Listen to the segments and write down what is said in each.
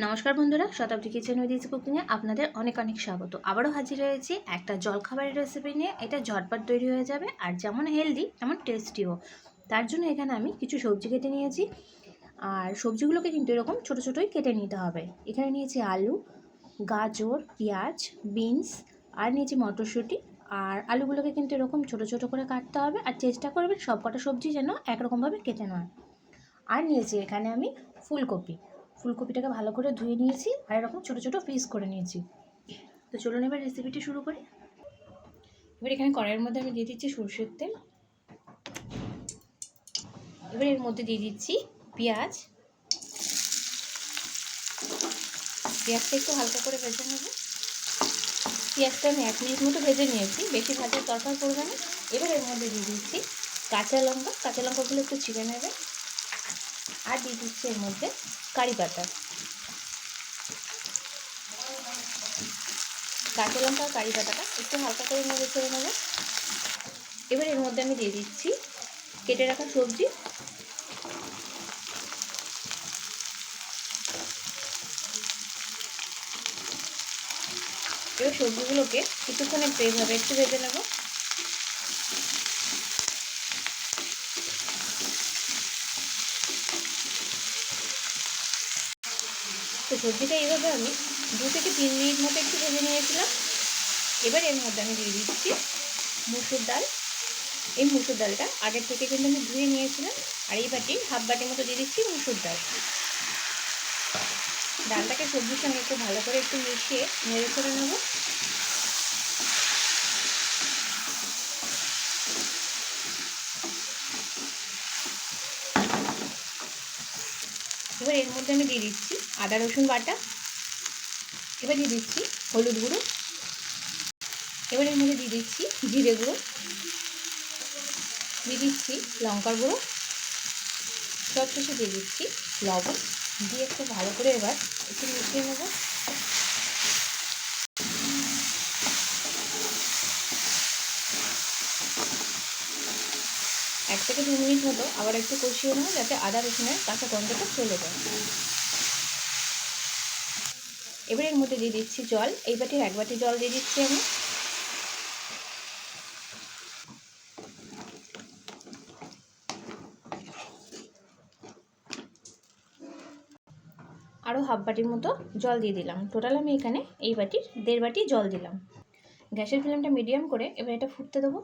নমস্কার বন্ধুরা, শতাব্দী kitchen with is কুকিংয়ে আপনাদের অনেক অনেক স্বাগত। আবারও হাজির হয়েছি একটা জলখাবারের রেসিপি নিয়ে। এটা ঝটপট তৈরি হয়ে যাবে আর যেমন হেলদি তেমন টেস্টিও তার জন্য এখানে আমি কিছু সবজি কেটে নিয়েছি। আর সবজিগুলোকে কিন্তু এরকম ছোটো ছোটোই কেটে নিতে হবে। এখানে নিয়েছি আলু, গাজর, পেঁয়াজ বিনস আর নিয়েছি মটরশুঁটি। আর আলুগুলোকে কিন্তু এরকম ছোটো ছোটো করে কাটতে হবে আর চেষ্টা করবেন সব কটা সবজি যেন একরকমভাবে কেটে নেয় আর নিয়েছি এখানে আমি ফুলকপি। ফুলকপিটাকে ভালো করে ধুয়ে নিয়েছি আর এরকম ছোটো ছোটো পিস করে নিয়েছি। তো চলুন এবার রেসিপিটি শুরু করি। এবার এখানে কড়াইয়ের মধ্যে আমি দিয়ে দিচ্ছি সরষের তেল। এবার এর মধ্যে দিয়ে দিচ্ছি পেঁয়াজ। পেঁয়াজটা একটু হালকা করে ভেজে নেব। পেঁয়াজটা আমি এক মিনিট মতো ভেজে নিয়েছি, বেশি ভাজার দরকার পড়বে না। এবার এর মধ্যে দিয়ে দিচ্ছি কাঁচা লঙ্কা। কাঁচা লঙ্কাগুলো একটু ছিঁড়ে নেবে। আর দিয়ে দিচ্ছি এর মধ্যে কারি পাতা কাঁচা লঙ্কা কারি পাতাটা একটু হালকা করে নেড়ে ছেড়ে নেব। এবার এর মধ্যে আমি দিয়ে দিচ্ছি কেটে রাখা সবজি। এবার সবজিগুলোকে কিছুক্ষণ একটু এইভাবে একটু ভেজে নেব। তো সবজিটা এইভাবে আমি দু থেকে তিন মিনিট মতো একটু ভেজে নিয়েছিলাম। এবার এর মধ্যে আমি দিয়ে দিচ্ছি মুসুর ডাল। এই মুসুর ডালটা আগের থেকে কিন্তু আমি ধুয়ে নিয়েছিলাম। আর এই বাটি হাফ বাটির মতো দিয়ে দিচ্ছি মুসুর ডাল। ডালটাকে সবজির সঙ্গে একটু ভালো করে একটু মিশিয়ে নেড়ে করে নেব। এবার এর মধ্যে আমি দিয়ে দিচ্ছি আদা, রসুন বাটা। এবার দিয়ে দিচ্ছি হলুদ গুঁড়ো। এবার এর মধ্যে দিয়ে দিচ্ছি জিরে গুঁড়ো। দিয়ে দিচ্ছি লঙ্কার গুঁড়ো। সব কিছু দিয়ে দিচ্ছি লবণ। দিয়ে একটু ভালো করে এবার একটু মিশিয়ে নেব। এক থেকে দু মিনিট মতো আবার একটু কষিয়ে নেব যাতে আদা, রসুনের কাঁচা গন্ধটা চলে যায়। এবার এর মধ্যে দিয়ে দিচ্ছি জল। এই বাটির এক বাটি জল দিয়ে দিচ্ছি আমি। আরও হাফ বাটির মতো জল দিয়ে দিলাম। টোটাল আমি এখানে এই বাটির দেড় বাটি জল দিলাম। গ্যাসের ফ্লেমটা মিডিয়াম করে এবার এটা ফুটতে দেবো।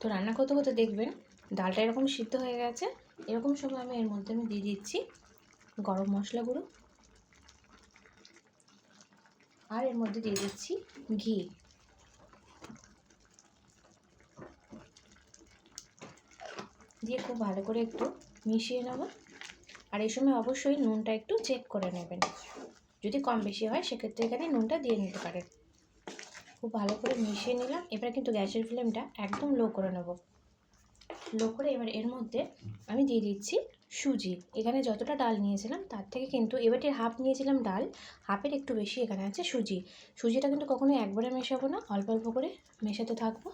তো রান্না করতে করতে দেখবেন ডালটা এরকম সিদ্ধ হয়ে গেছে। এরকম সময় আমি এর মধ্যে আমি দিয়ে দিচ্ছি গরম মশলা গুঁড়ো। আর এর মধ্যে দিয়ে দিচ্ছি ঘি। দিয়ে খুব ভালো করে একটু মিশিয়ে নেব। আর এই সময় অবশ্যই নুনটা একটু চেক করে নেবেন। যদি কম বেশি হয়, সেক্ষেত্রে এখানে নুনটা দিয়ে নিতে পারেন। খুব ভালো করে মিশিয়ে নিলাম। এবার কিন্তু গ্যাসের ফ্লেমটা একদম লো করে নেব। লো করে এবার এর মধ্যে আমি দিয়ে দিচ্ছি সুজি। এখানে যতটা ডাল নিয়েছিলাম, তার থেকে কিন্তু এবারটির হাফ নিয়েছিলাম ডাল, হাফের একটু বেশি এখানে আছে সুজি। সুজিটা কিন্তু কখনোই একবারে মেশাবো না, অল্প অল্প করে মেশাতে থাকব।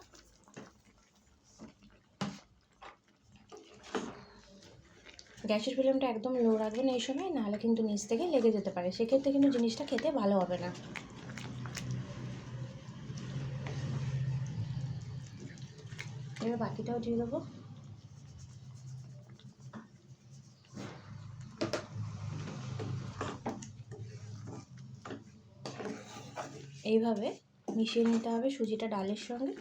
গ্যাসের ফ্লেমটা একদম লো রাখবেন এই সময়, নাহলে কিন্তু নিচ থেকে লেগে যেতে পারে। সেক্ষেত্রে কিন্তু জিনিসটা খেতে ভালো হবে না। এবার বাকিটাও দিয়ে দেবো। এইভাবে মিশিয়ে নিতে হবে সুজিটা ডালের সঙ্গে।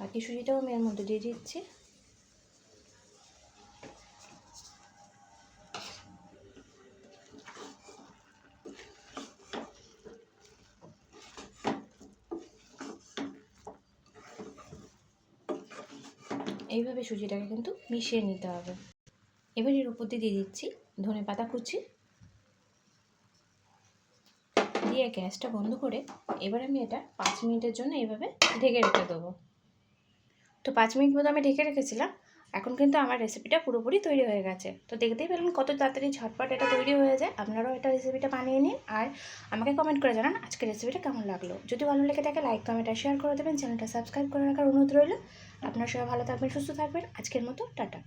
বাকি সুজিটাও আমি এর মধ্যে দিয়ে দিচ্ছি। এইভাবে সুজিটাকে কিন্তু মিশিয়ে নিতে হবে। এবার এর উপর দিয়ে দিয়ে দিচ্ছি ধনে পাতা কুচি। দিয়ে গ্যাসটা বন্ধ করে এবার আমি এটা পাঁচ মিনিটের জন্য এইভাবে ঢেকে রেখে দেবো। তো পাঁচ মিনিট মতো আমি ঢেকে রেখেছিলাম এখন কিন্তু আমার রেসিপিটা পুরোপুরি তৈরি হয়ে গেছে। তো দেখতেই পেলেন কত তাড়াতাড়ি ঝটপট এটা তৈরি হয়ে যায়। আপনারাও এটা রেসিপিটা বানিয়ে নিন আর আমাকে কমেন্ট করে জানান আজকে রেসিপিটা কেমন লাগল। যদি ভালো লেগে থাকে লাইক কমেন্ট আর শেয়ার করে দেবেন। চ্যানেলটা সাবস্ক্রাইব করে রাখার অনুরোধ রইল। আপনার সবাই ভালো থাকবেন, সুস্থ থাকবেন। আজকের মতো, টাটা।